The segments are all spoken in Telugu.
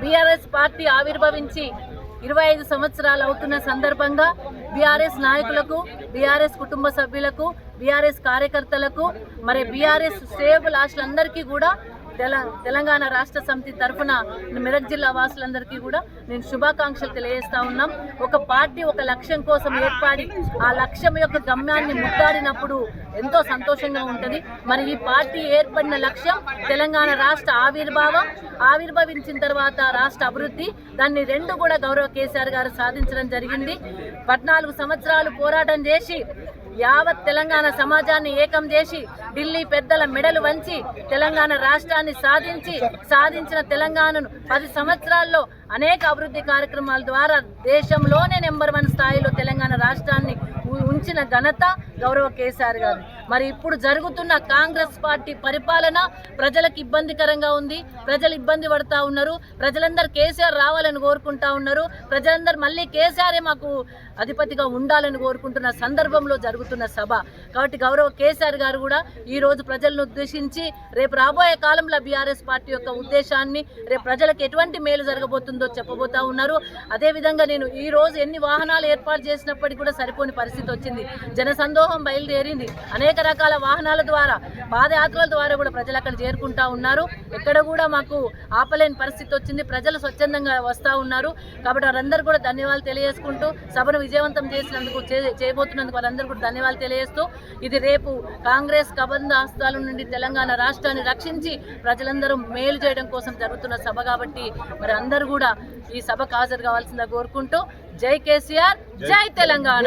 బిఆర్ఎస్ బీఆర్ఎస్ పార్టీ ఆవిర్భవించి ఇరవై ఐదు సంవత్సరాలు అవుతున్న సందర్భంగా బీఆర్ఎస్ నాయకులకు బీఆర్ఎస్ కుటుంబ సభ్యులకు బీఆర్ఎస్ కార్యకర్తలకు మరి బీఆర్ఎస్ లాస్ట్ ఆశలందరికీ కూడా తెలంగాణ రాష్ట్ర సమితి తరఫున మెదక్ జిల్లా వాసులందరికీ కూడా నేను శుభాకాంక్షలు తెలియజేస్తా ఉన్నాం. ఒక పార్టీ ఒక లక్ష్యం కోసం ఏర్పడి ఆ లక్ష్యం యొక్క గమ్యాన్ని ముట్టాడినప్పుడు ఎంతో సంతోషంగా ఉంటుంది. మరి ఈ పార్టీ ఏర్పడిన లక్ష్యం తెలంగాణ రాష్ట్ర ఆవిర్భావం ఆవిర్భవించిన తర్వాత రాష్ట్ర అభివృద్ధి దాన్ని రెండు కూడా గౌరవ కేసీఆర్ గారు సాధించడం జరిగింది. పద్నాలుగు సంవత్సరాలు పోరాటం చేసి యావత్ తెలంగాణ సమాజాన్ని ఏకం చేసి ఢిల్లీ పెద్దల మెడలు వంచి తెలంగాణ రాష్ట్రాన్ని సాధించి సాధించిన తెలంగాణను పది సంవత్సరాల్లో అనేక అభివృద్ధి కార్యక్రమాల ద్వారా దేశంలోనే నెంబర్ వన్ స్థాయిలో తెలంగాణ రాష్ట్రాన్ని ఉంచిన ఘనత గౌరవ కేసీఆర్ గారు. మరి ఇప్పుడు జరుగుతున్న కాంగ్రెస్ పార్టీ పరిపాలన ప్రజలకు ఇబ్బందికరంగా ఉంది. ప్రజలు ఇబ్బంది పడతా ఉన్నారు. ప్రజలందరూ కేసీఆర్ రావాలని కోరుకుంటా ఉన్నారు. ప్రజలందరూ మళ్ళీ కేసీఆరే మాకు అధిపతిగా ఉండాలని కోరుకుంటున్న సందర్భంలో జరుగుతున్న సభ. కాబట్టి గౌరవ కేసీఆర్ గారు కూడా ఈ రోజు ప్రజలను ఉద్దేశించి రేపు రాబోయే కాలంలో బీఆర్ఎస్ పార్టీ యొక్క ఉద్దేశాన్ని రేపు ప్రజలకు ఎటువంటి మేలు జరగబోతుందో చెప్పబోతా ఉన్నారు. అదేవిధంగా నేను ఈ రోజు ఎన్ని వాహనాలు ఏర్పాటు చేసినప్పటికీ కూడా సరిపోని పరిస్థితి వచ్చింది. జనసందోహం బయలుదేరింది. అనేక రకాల వాహనాల ద్వారా పాదయాత్రల ద్వారా కూడా ప్రజలు అక్కడ చేరుకుంటా ఉన్నారు. ఎక్కడ కూడా మాకు ఆపలేని పరిస్థితి వచ్చింది. ప్రజలు స్వచ్ఛందంగా వస్తూ ఉన్నారు. కాబట్టి వారందరూ కూడా ధన్యవాదాలు తెలియజేసుకుంటూ సభను విజయవంతం చేసినందుకు చేయబోతున్నందుకు వారందరూ కూడా ధన్యవాదాలు తెలియజేస్తూ ఇది రేపు కాంగ్రెస్ కబంధ హస్తాల నుండి తెలంగాణ రాష్ట్రాన్ని రక్షించి ప్రజలందరూ మేలు చేయడం కోసం జరుగుతున్న సభ కాబట్టి మరి అందరూ కూడా ఈ సభకు హాజరు కావాల్సిందిగా కోరుకుంటూ జై కేసీఆర్ జై తెలంగాణ.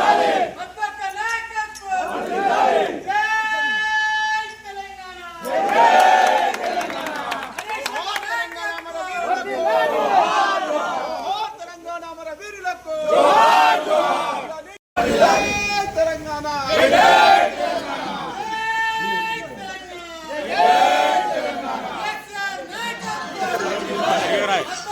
Right.